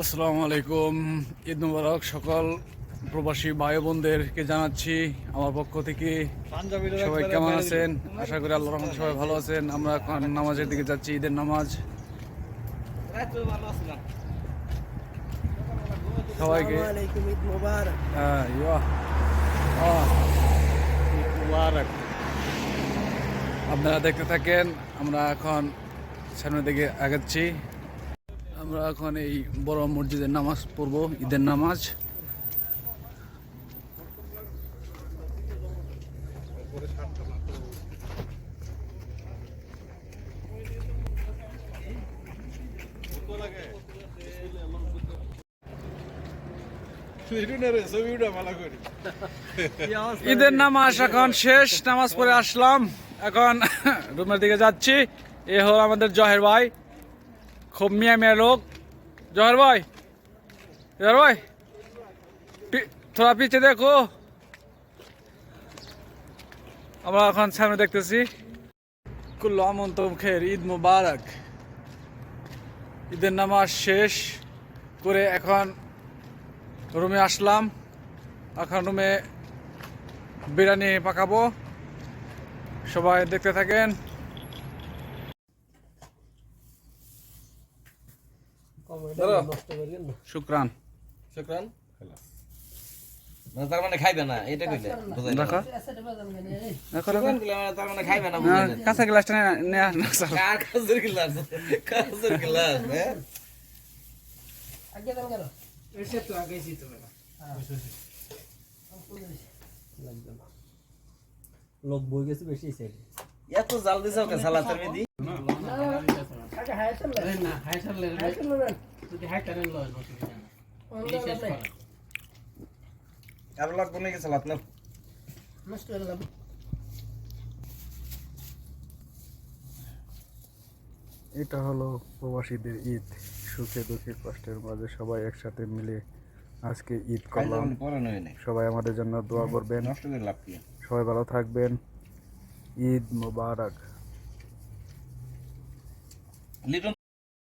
আসসালামু আলাইকুম ঈদ মুবারক সকল প্রবাসী ভাই বোনদেরকে জানাচ্ছি আমার পক্ষ থেকে। সবাই কেমন আছেন? আশা করি আল্লাহ রহমান সবাই ভালো আছেন। আমরা এখন নামাজের দিকে যাচ্ছি ঈদের নামাজ। সবাইকে। আলাইকুম ঈদ মোবারক। হ্যাঁ, ইয়া। আপনারা দেখতে থাকেন আমরা এখন সামনের দিকে আগাচ্ছি। আমরা এখন এই বড় মসজিদের নামাজ পড়ব, ঈদের নামাজ। ঈদের নামাজ এখন শেষ, নামাজ পড়ে আসলাম। এখন রুমের দিকে যাচ্ছি। এ হলো আমাদের জহের ভাই। খুব মিয়া মিয়া লোক। জহের ভাই জহের ভাই থোড়া পিছে দেখো। আমরা এখন সামনে দেখতেছি। কুল্লু আমন তোম খের, ঈদ মুবারক। ঈদের নামাজ শেষ করে এখন রুমে আসলাম। এখন রুমে বিরিয়ানি পাকাবো। সবাই দেখতে থাকেন নষ্ট করিয়েন না শুক্রান। শুক্রান? না, তার মানে খাইবে না এটা কইলে বুঝাই দেখো। দেখো দেখো। শুক্রান কইলে মানে তার মানে খাইবে না না, বুঝাই না। কাঁচা গ্লাসটা নিয়ে নিয়ে না, স্যার। কার কাজের গিলাস? কাজের গিলাস হ্যাঁ আগে দেন কেন? লোক বই গেছে বেশি এত জাল দিছ কে সালাতের মেদি। আর লাগবো নাকি সালাত না নষ্ট হয়ে গেলাম এটা হলো প্রবাসীদের ঈদ। সুখে দুঃখে কষ্টের মাঝে সবাই একসাথে মিলে আজকে ঈদ করলাম। সবাই আমাদের জন্য দোয়া করবেন। সবাই ভালো থাকবেন। ঈদ মুবারক। লিটন